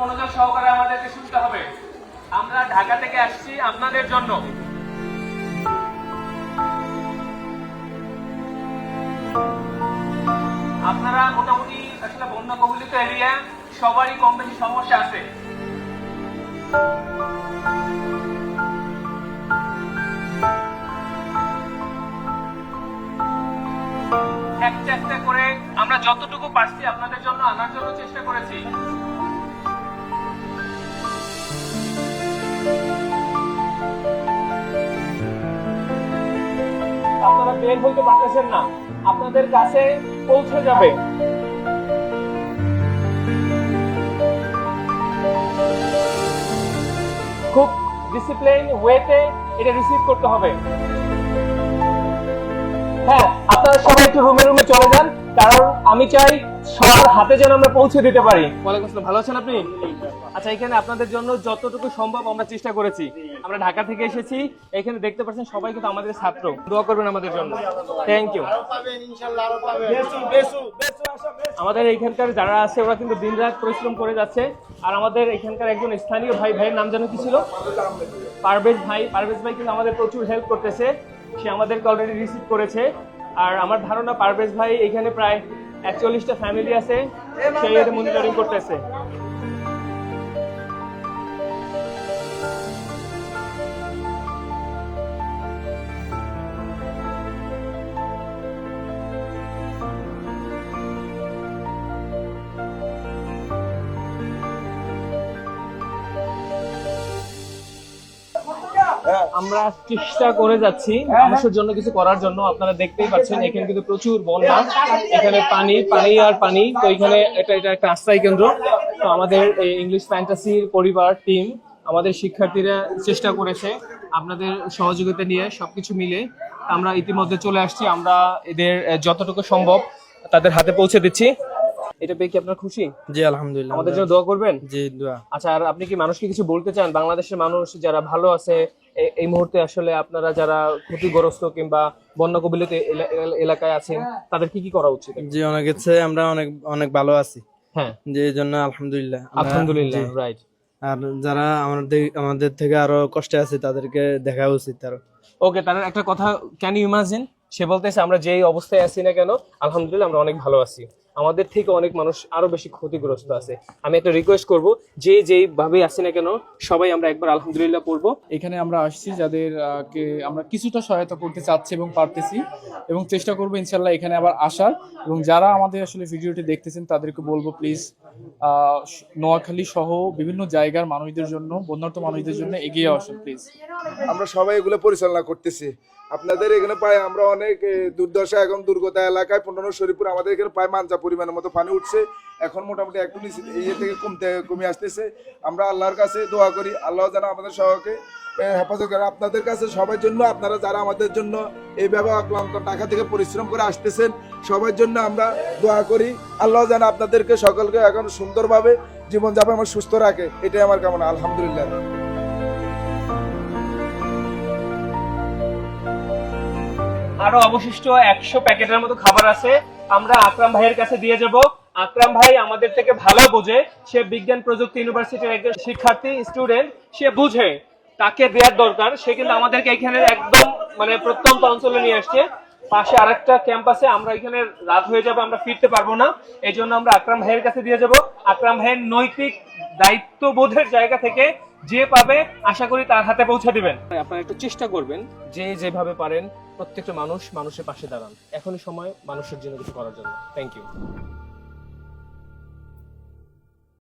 মনোযোগ সহকারে আমাদেরকে শুনতে হবে। আমরা ঢাকা থেকে আসছি আপনাদের জন্য। আপনারা মোটামুটি আসলে বন্যা কবলিত এরিয়া, সবারই কম বেশি সমস্যা আছে। একটা একটা করে আমরা যতটুকু পারছি আপনাদের জন্য আনার জন্য চেষ্টা করেছি। বের হইতে পারতেছেন না। আপনাদের কাছে পৌঁছে যাবে। খুব ডিসিপ্লিন ওয়েতে এটা রিসিভ করতে হবে। হ্যাঁ আপনারা সবাই একটু রুমে রুমে চলে যান, কারণ আমি চাই সবার হাতে যেন আমরা পৌঁছে দিতে পারি। ভালো আছেন আপনি? আচ্ছা এখানে আপনাদের জন্য যতটুকু সম্ভব আমরা চেষ্টা করেছি। আমরা ঢাকা থেকে এসেছি। এখানে দেখতে পাচ্ছেন সবাই কিন্তু আমাদের ছাত্র। দোয়া করবেন আমাদের জন্য। থ্যাংক ইউ আমাদের এখানকার যারা আছে, ওরা কিন্তু দিনরাত পরিশ্রম করে যাচ্ছে। আর আমাদের এখানকার একজন স্থানীয় ভাই, ভাইয়ের নাম যেন কি ছিল? পারভেজ ভাই। পারভেজ ভাই কিন্তু আমাদের প্রচুর হেল্প করতেছে। সে আমাদেরকে অলরেডি রিসিভ করেছে। আর আমার ধারণা পারভেজ ভাই এখানে প্রায় একচল্লিশটা ফ্যামিলি আছে সেই মনিটরিং করতেছে। আমরা চেষ্টা করে যাচ্ছি মানুষের জন্য কিছু করার জন্য। আপনারা দেখতেই পাচ্ছেন, এখানে কিন্তু প্রচুর বন্যা এখানে পানি পানি আর পানি। তো এখানে এটা এটা একটা আশ্রয় কেন্দ্র। তো আমাদের এই ইংলিশ ফ্যান্টাসির পরিবার টিম আমাদের শিক্ষার্থীরা চেষ্টা করেছে আপনাদের সহযোগিতা নিয়ে সবকিছু মিলে। আমরা ইতিমধ্যে চলে আসছি। আমরা এদের যতটুকু সম্ভব তাদের হাতে পৌঁছে দিচ্ছি। এটা পেয়ে কি আপনার খুশি? জি আলহামদুলিল্লাহ। আমাদের জন্য দোয়া করবেন? জি দোয়া। আচ্ছা আর আপনি কি মানুষকে কিছু বলতে চান? বাংলাদেশের মানুষ যারা ভালো আছে এই মুহূর্তে আসলে আপনারা যারা ক্ষতিগ্রস্ত কিংবা বন্যা কবিলিত এলাকায় আছেন তাদের কি কি করা উচিত? জি অনেক ইচ্ছে আমরা অনেক অনেক ভালো আছি। হ্যাঁ। যে জন্য আলহামদুলিল্লাহ আলহামদুলিল্লাহ রাইট আর যারা আমাদের আমাদের থেকে আরও কষ্টে আছে তাদেরকে দেখা উচিত আরও। ওকে তার একটা কথা ক্যান ইউ ইমাজিন সে বলতেছে আমরা যেই অবস্থায় আছি না কেন আলহামদুলিল্লাহ আমরা অনেক ভালো আছি। আমাদের থেকে অনেক মানুষ আরও বেশি ক্ষতিগ্রস্ত আছে। আমি একটা রিকোয়েস্ট করব, যে যেইভাবে ভাবে আছি না কেন, সবাই আমরা একবার আলহামদুলিল্লাহ পড়ব। এখানে আমরা আসছি যাদেরকে আমরা কিছুটা সহায়তা করতে চাচ্ছি এবং পারতেছি এবং চেষ্টা করব ইনশাল্লাহ এখানে আবার আসার এবং যারা আমাদের আসলে ভিডিওটি দেখতেছেন তাদেরকে বলব প্লিজ নোয়াখালী সহ বিভিন্ন জায়গার মানুষদের জন্য বন্যার্থ মানুষদের জন্য এগিয়ে আসুন প্লিজ আমরা সবাই এগুলো পরিচালনা করতেছি। আপনাদের এখানে পায় আমরা অনেক দুর্দশা এবং দুর্গতা এলাকায় পনেরো শরীরপুর আমাদের এখানে পায় মাঞ্জা পরিমাণের মতো পানি উঠছে। এখন মোটামুটি একটু ইয়ে থেকে কমতে কমে আসতেছে। আমরা আল্লাহর কাছে দোয়া করি, আল্লাহ যেন আমাদের সবাইকে হেফাজত করে। আপনাদের কাছে সবার জন্য, আপনারা যারা আমাদের জন্য এইভাবে অক্লান্ত টাকা থেকে পরিশ্রম করে আসতেছেন, সবার জন্য আমরা দোয়া করি। আল্লাহ যেন আপনাদেরকে সকলকে এখন সুন্দরভাবে জীবনযাপন আমার সুস্থ রাখে। এটাই আমার কামনা। আলহামদুলিল্লাহ। আরও অবশিষ্ট একশো প্যাকেটের মতো খাবার আছে। আমরা আকরাম ভাইয়ের কাছে দিয়ে যাব। আকরাম ভাই আমাদের থেকে ভালো বোঝে। সে বিজ্ঞান প্রযুক্তি ইউনিভার্সিটির একজন শিক্ষার্থী স্টুডেন্ট সে বুঝে তাকে দেওয়ার দরকার। সে কিন্তু আমাদেরকে এখানে একদম মানে প্রত্যন্ত অঞ্চলে নিয়ে আসছে। পাশে আরেকটা ক্যাম্পাসে আমরা এখানে রাত হয়ে যাবে, আমরা ফিরতে পারব না। এই জন্য আমরা আকরাম ভাইয়ের কাছে দিয়ে যাব। আকরাম ভাইয়ের নৈতিক দায়িত্ববোধের জায়গা থেকে যে পাবে, আশা করি তার হাতে পৌঁছে দিবেন। আপনারা একটু চেষ্টা করবেন যে যেভাবে পারেন, প্রত্যেকটা মানুষ মানুষের পাশে দাঁড়ান। এখনই সময় মানুষের জন্য কিছু করার জন্য। Thank you